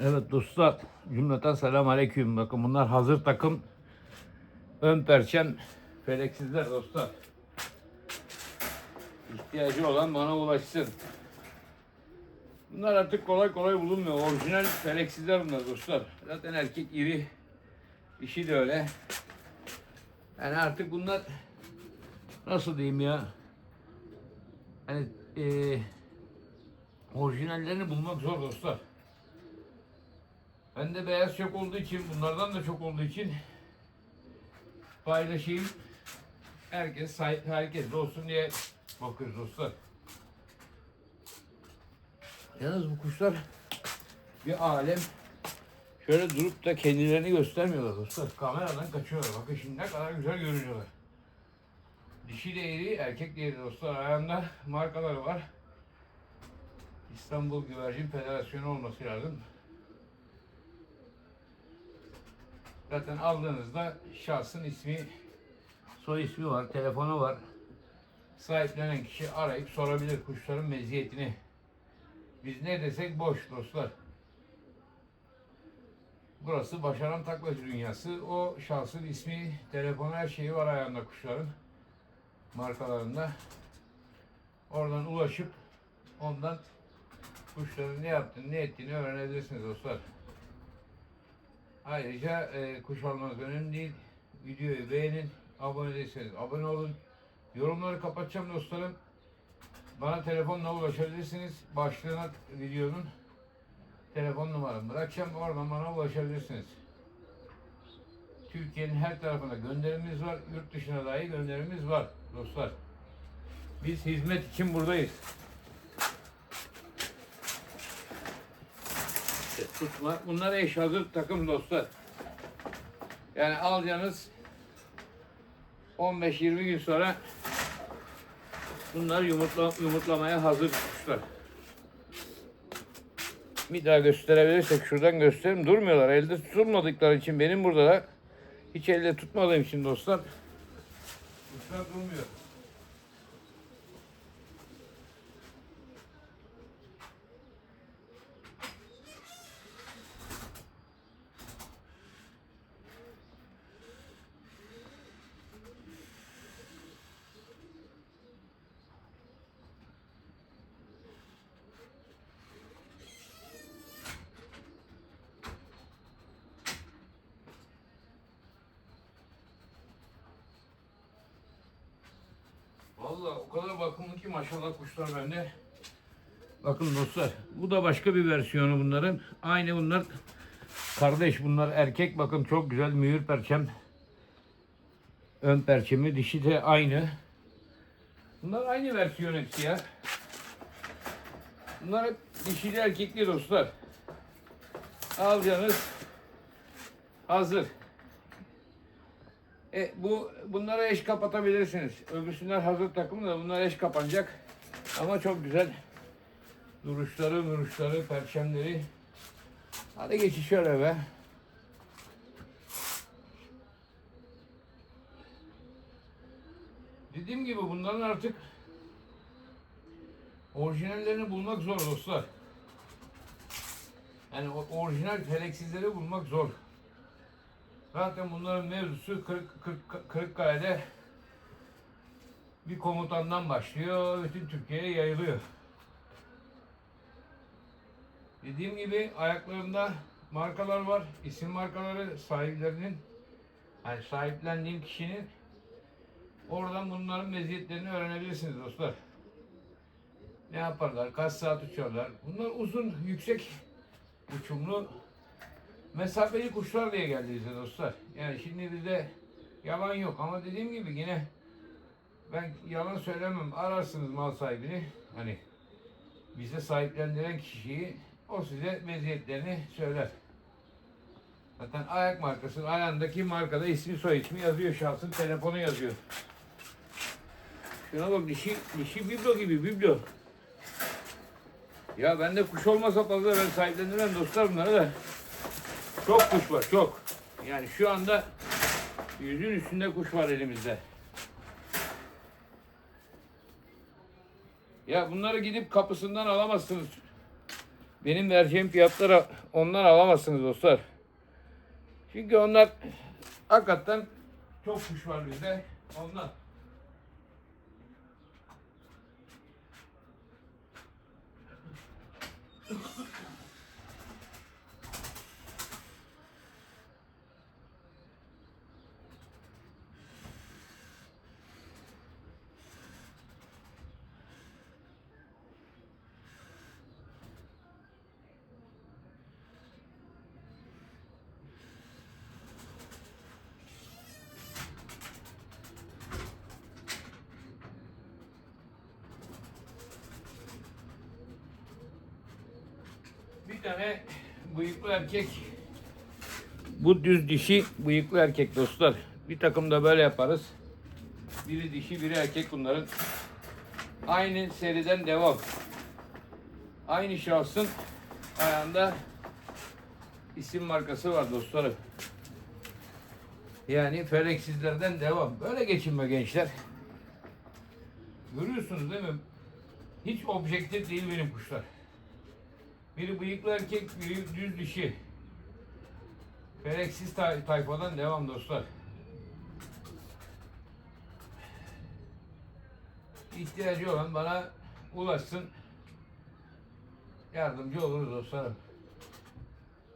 Evet dostlar cümleten selam aleyküm. Bakın bunlar hazır takım ön perçem feleksizler dostlar. İhtiyacı olan bana ulaşsın. Bunlar artık kolay kolay bulunmuyor. Orijinal feleksizler bunlar dostlar. Zaten erkek iri. Dişi de öyle. Yani artık bunlar nasıl diyeyim ya? Hani eee orijinallerini bulmak zor dostlar. Bende beyaz çok olduğu için, bunlardan da çok olduğu için paylaşayım. Herkes herkes de olsun diye bakıyoruz dostlar. Yalnız bu kuşlar bir alem. Şöyle durup da kendilerini göstermiyorlar dostlar. Kameradan kaçıyorlar. Bakın şimdi ne kadar güzel görünüyorlar. Dişi de iri, erkek de iri dostlar. Ayağında markaları var. İstanbul Güvercin Federasyonu olması lazım. Zaten aldığınızda şahsın ismi, soy ismi var, telefonu var. Sahiplenen kişi arayıp sorabilir kuşların meziyetini. Biz ne desek boş dostlar. Burası başaran taklacı dünyası. O şahsın ismi, telefonu, her şeyi var ayağında kuşların. Markalarında. Oradan ulaşıp ondan kuşların ne yaptığını, ne ettiğini öğrenebilirsiniz dostlar. Ayrıca e, kuş almanız önemli değil. Videoyu beğenin, abone değilseniz abone olun. Yorumları kapatacağım dostlarım. Bana telefonla ulaşabilirsiniz. Başlığına videonun telefon numaramı bırakacağım. Oradan bana ulaşabilirsiniz. Türkiye'nin her tarafına gönderimiz var. Yurt dışına dahi gönderimiz var dostlar. Biz hizmet için buradayız. Tutma. Bunlar eş hazır takım dostlar. Yani alacağınız 15-20 gün sonra bunlar yumurtla, yumurtlamaya hazır kuşlar. Bir daha gösterebilirsek şuradan göstereyim. Durmuyorlar. Elde tutulmadıkları için benim burada da hiç elde tutmadığım için dostlar kuşlar durmuyor. Vallahi o kadar bakımlı ki maşallah kuşlar bende. Bakın dostlar bu da başka bir versiyonu bunların. Aynı bunlar kardeş bunlar erkek bakın çok güzel mühür perçem. Ön perçemi dişi de aynı. Bunlar aynı versiyon hepsi ya. Bunlar hep dişili erkekli dostlar. Alacaksınız. Hazır. E, bu bunlara eş kapatabilirsiniz. Öbürsünler hazır takım da bunlar eş kapanacak. Ama çok güzel. Duruşları, duruşları, perçemleri. Hadi geçin şöyle be. Dediğim gibi bunların artık orijinallerini bulmak zor dostlar. Yani orijinal feleksizleri bulmak zor. Zaten bunların mevzusu Kırık, Kırık, Kırıkkale'de bir komutandan başlıyor, bütün Türkiye'ye yayılıyor. Dediğim gibi ayaklarında markalar var, isim markaları sahiplerinin, yani sahiplendiğim kişinin oradan bunların meziyetlerini öğrenebilirsiniz dostlar. Ne yaparlar, kaç saat uçarlar. Bunlar uzun, yüksek uçumlu mesafeli kuşlar diye geldi bize dostlar. Yani şimdi bizde yalan yok ama dediğim gibi yine ben yalan söylemem. Ararsınız mal sahibini. Hani bize sahiplendiren kişiyi o size meziyetlerini söyler. Zaten ayak markası, ayağındaki markada ismi soy ismi yazıyor. Şahsın telefonu yazıyor. Şuna bak dişi, dişi biblo gibi biblo. Ya bende kuş olmasa fazla ben sahiplendirmem dostlar bunları da. Çok kuş var çok. Yani şu anda yüzün üstünde kuş var elimizde. Ya bunları gidip kapısından alamazsınız. benim vereceğim fiyatlara onlar alamazsınız dostlar. Çünkü onlar hakikaten çok kuş var bizde. Ondan. Tane bıyıklı erkek. Bu düz dişi bıyıklı erkek dostlar. Bir takım da böyle yaparız. Biri dişi biri erkek bunların. Aynı seriden devam. Aynı şahsın ayağında isim markası var dostlarım. Yani Fereksizlerden devam. Böyle geçinme gençler. Görüyorsunuz değil mi? Hiç objektif değil benim kuşlar. Biri bıyıklı erkek, biri düz dişi. Fereksiz tay- tayfadan devam dostlar. İhtiyacı olan bana ulaşsın. Yardımcı oluruz dostlarım.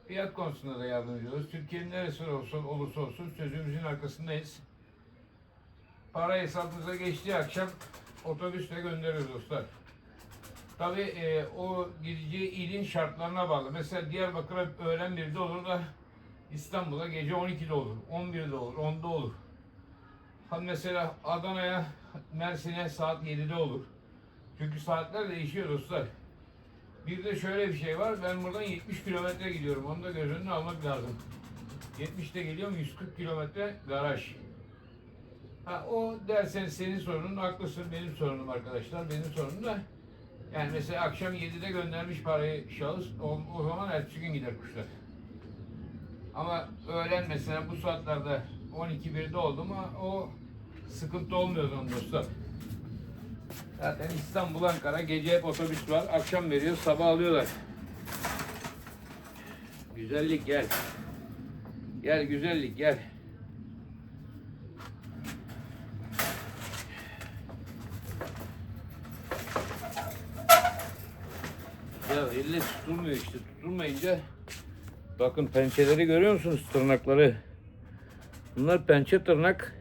Fiyat konusunda da yardımcı oluruz. Türkiye'nin neresinde olsun, olursa olsun sözümüzün arkasındayız. Para hesabımıza geçtiği akşam otobüsle gönderiyoruz dostlar. Tabii e, o gideceği ilin şartlarına bağlı. Mesela Diyarbakır'a öğlen 1'de olur da İstanbul'a gece 12'de olur, 11'de olur, 10'da olur. Ha mesela Adana'ya, Mersin'e saat 7'de olur. Çünkü saatler değişiyor dostlar. Bir de şöyle bir şey var. Ben buradan 70 kilometre gidiyorum. Onu da göz önüne almak lazım. 70'te geliyorum 140 kilometre garaj. Ha o dersen senin sorunun haklısın. Benim sorunum arkadaşlar. Benim sorunum da yani mesela akşam 7'de göndermiş parayı şahıs o, o zaman ertesi gün gider kuşlar. Ama öğlen mesela bu saatlerde 12-1'de oldu mu o sıkıntı olmuyor o zaman dostlar. Zaten İstanbul, Ankara gece hep otobüs var. Akşam veriyor, sabah alıyorlar. Güzellik gel. Gel güzellik gel. Elle tutulmuyor işte. Tutulmayınca bakın pençeleri görüyor musunuz tırnakları? Bunlar pençe tırnak.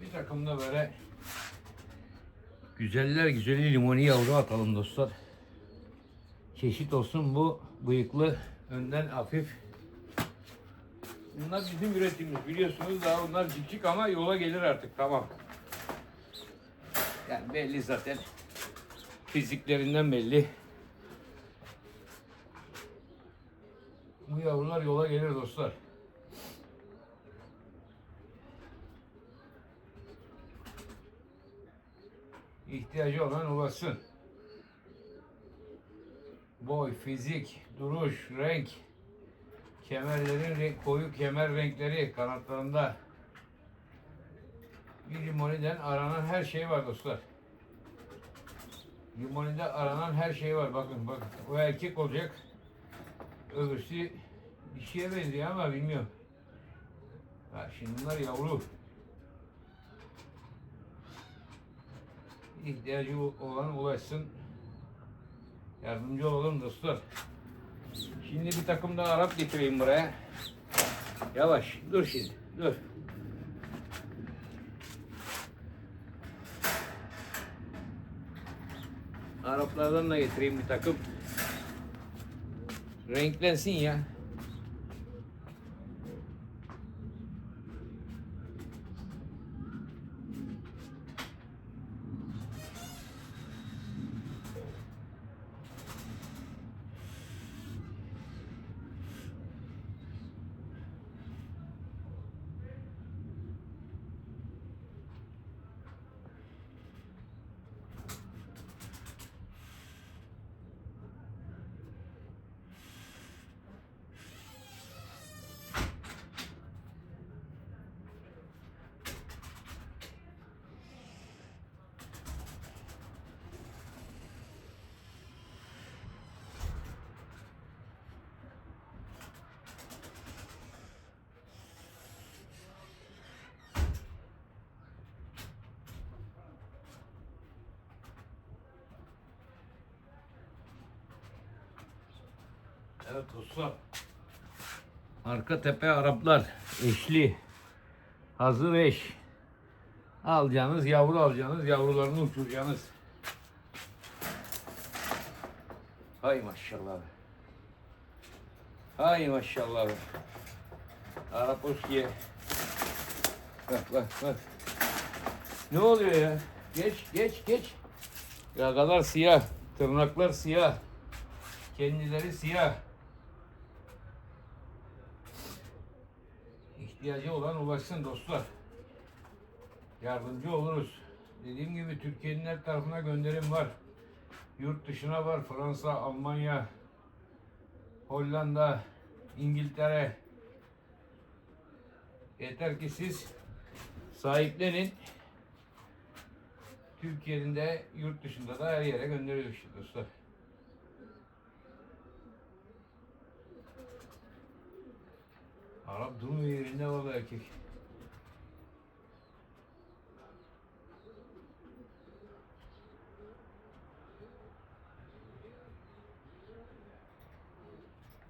Bir takım da böyle güzeller güzeli limoni yavru atalım dostlar. Çeşit olsun bu bıyıklı önden hafif. Bunlar bizim üretimimiz biliyorsunuz daha bunlar cikcik ama yola gelir artık tamam. Yani belli zaten. Fiziklerinden belli. Bu yavrular yola gelir dostlar. İhtiyacı olan ulaşsın. Boy, fizik, duruş, renk, kemerlerin koyu kemer renkleri kanatlarında bir limoniden aranan her şey var dostlar. Limonide aranan her şey var. Bakın bakın. O erkek olacak. Öbürsü dişiye benziyor ama bilmiyorum. Ha, şimdi bunlar yavru. İhtiyacı olan ulaşsın. Yardımcı olalım dostlar. Şimdi bir takım da Arap getireyim buraya. Yavaş. Dur şimdi. Dur. Araplardan da getireyim bir takım. Renklensin ya. Evet dostlar. Arka tepe Araplar. Eşli. Hazır eş. Alacağınız yavru alacaksınız. Yavrularını uçuracaksınız. Hay maşallah. Hay maşallah. Arap Oskiye. Bak bak bak. Ne oluyor ya? Geç geç geç. Yakalar siyah. Tırnaklar siyah. Kendileri siyah. İhtiyacı olan ulaşsın dostlar. Yardımcı oluruz. Dediğim gibi Türkiye'nin her tarafına gönderim var. Yurt dışına var. Fransa, Almanya, Hollanda, İngiltere. Yeter ki siz sahiplenin. Türkiye'nin de yurt dışında da her yere gönderiyoruz dostlar. Arap durmuyor yerinde valla erkek.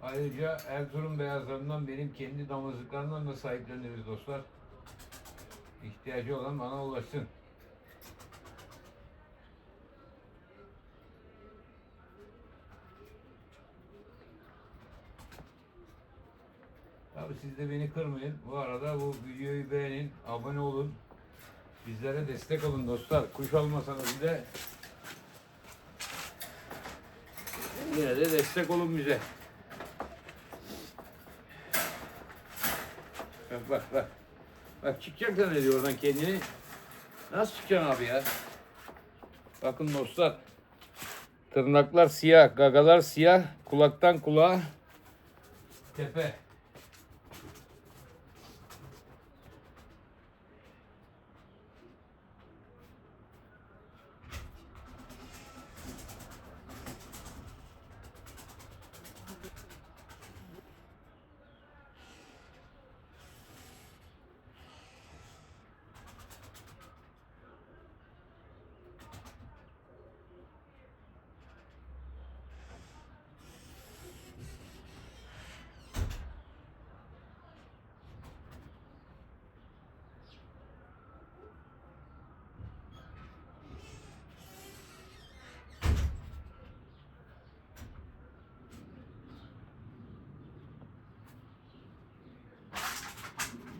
Ayrıca Erzurum beyazlarından benim kendi damızlıklarından da sahipleniriz dostlar. İhtiyacı olan bana ulaşsın. Siz de beni kırmayın. Bu arada bu videoyu beğenin, abone olun. Bizlere destek olun dostlar. Kuş olmasanız bile yine de destek olun bize. Bak bak bak. Bak çıkacak zannediyor oradan kendini. Nasıl çıkacaksın abi ya? Bakın dostlar. Tırnaklar siyah, gagalar siyah, kulaktan kulağa tepe.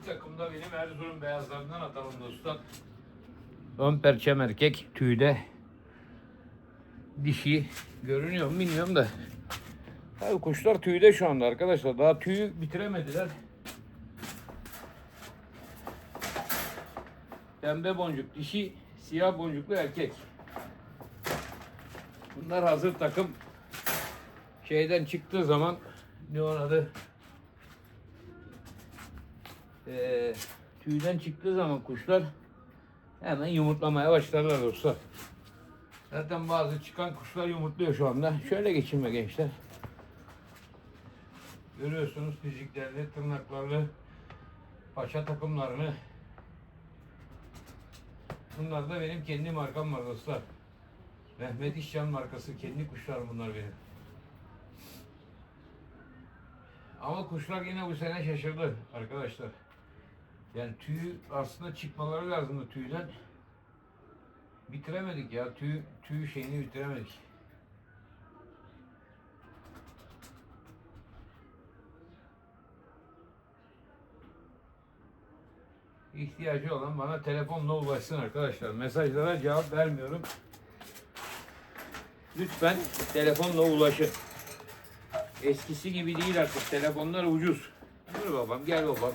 Bir takım da benim Erzurum beyazlarından atalım dostlar. Ön perçem erkek tüyde. Dişi görünüyor mu bilmiyorum da. Tabii kuşlar tüyde şu anda arkadaşlar. Daha tüyü bitiremediler. Pembe boncuk dişi, siyah boncuklu erkek. Bunlar hazır takım. Şeyden çıktığı zaman ne onun adı? Ee, tüyden çıktığı zaman kuşlar hemen yumurtlamaya başlarlar dostlar. Zaten bazı çıkan kuşlar yumurtluyor şu anda. Şöyle geçin be gençler. Görüyorsunuz fiziklerini, tırnaklarını, paça takımlarını. Bunlar da benim kendi markam var dostlar. Mehmet İşcan markası kendi kuşlar bunlar benim. Ama kuşlar yine bu sene şaşırdı arkadaşlar. Yani tüyü aslında çıkmaları lazımdı tüyden. Bitiremedik ya. Tüy, tüy şeyini bitiremedik. İhtiyacı olan bana telefonla ulaşsın arkadaşlar. Mesajlara cevap vermiyorum. Lütfen telefonla ulaşın. Eskisi gibi değil artık. Telefonlar ucuz. Dur babam gel babam.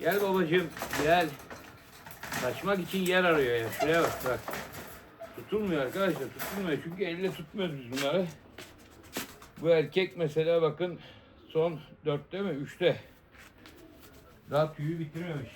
Gel babacığım gel. Kaçmak için yer arıyor ya. Şuraya bak bak. Tutulmuyor arkadaşlar tutulmuyor. Çünkü elle tutmuyoruz biz bunları. Bu erkek mesela bakın son dörtte mi? Üçte. Daha tüyü bitirmemiş.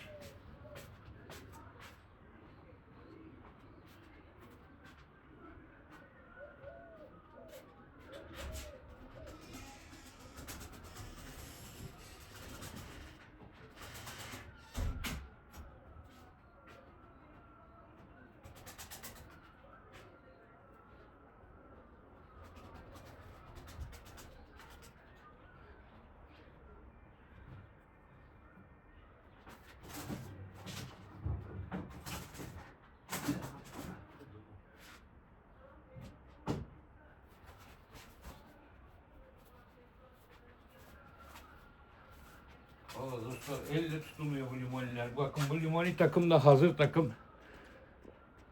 Elle tutulmuyor bu limoniler. Bakın bu limoni takım da hazır takım.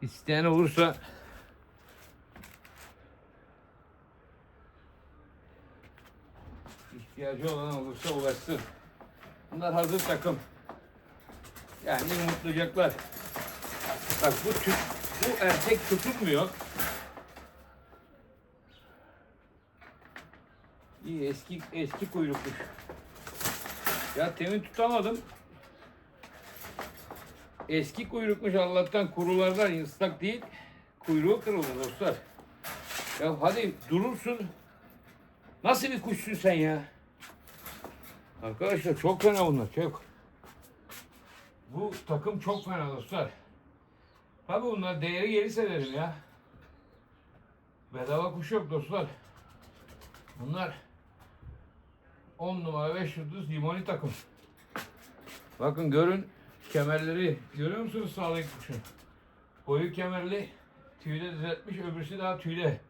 İsteyen olursa ihtiyacı olan olursa ulaşsın. Bunlar hazır takım. Yani yumurtlayacaklar. Bak bu tü, bu erkek tutulmuyor. İyi eski eski kuyrukmuş. Ya temin tutamadım. Eski kuyrukmuş Allah'tan kurulardan ıslak değil. Kuyruğu kırıldı dostlar. Ya hadi durursun. Nasıl bir kuşsun sen ya? Arkadaşlar çok fena bunlar çok. Bu takım çok fena dostlar. Tabi bunlar değeri gelirse derim ya. Bedava kuş yok dostlar. Bunlar 10 numara 5 yıldız limoni takım. Bakın görün kemerleri görüyor musunuz sağdaki kuşun? Koyu kemerli tüyle düzeltmiş öbürsü daha tüyle.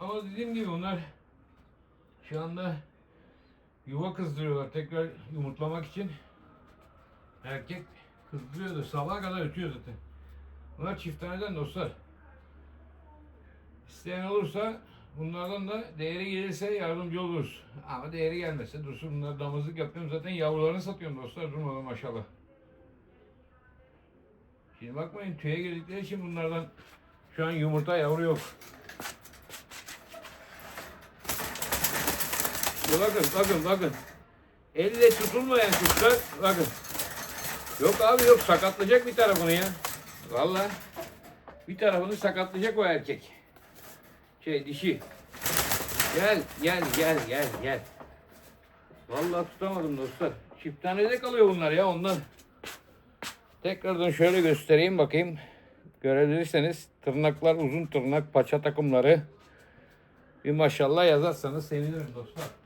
Ama dediğim gibi bunlar şu anda yuva kızdırıyorlar tekrar yumurtlamak için. Erkek kızdırıyordu sabaha kadar ötüyor zaten. Bunlar çift taneden dostlar. İsteyen olursa bunlardan da değeri gelirse yardımcı oluruz. Ama değeri gelmezse dursun bunlar damızlık yapıyorum zaten yavrularını satıyorum dostlar durmadan maşallah. Şimdi bakmayın tüye girdikleri için bunlardan şu an yumurta yavru yok. Bakın bakın bakın. Elle tutulmayan kuşlar bakın. Yok abi yok sakatlayacak bir tarafını ya. Vallahi bir tarafını sakatlayacak o erkek. Şey dişi. Gel gel gel gel gel. Vallahi tutamadım dostlar. Çift tanede kalıyor bunlar ya ondan. Tekrardan şöyle göstereyim bakayım. Görebilirseniz tırnaklar uzun tırnak paça takımları. Bir maşallah yazarsanız sevinirim dostlar.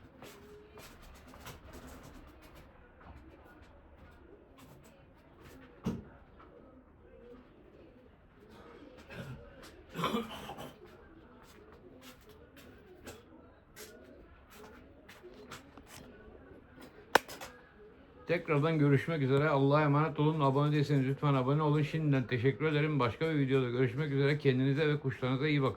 Tekrardan görüşmek üzere. Allah'a emanet olun. Abone değilseniz lütfen abone olun. Şimdiden teşekkür ederim. Başka bir videoda görüşmek üzere. Kendinize ve kuşlarınıza iyi bakın.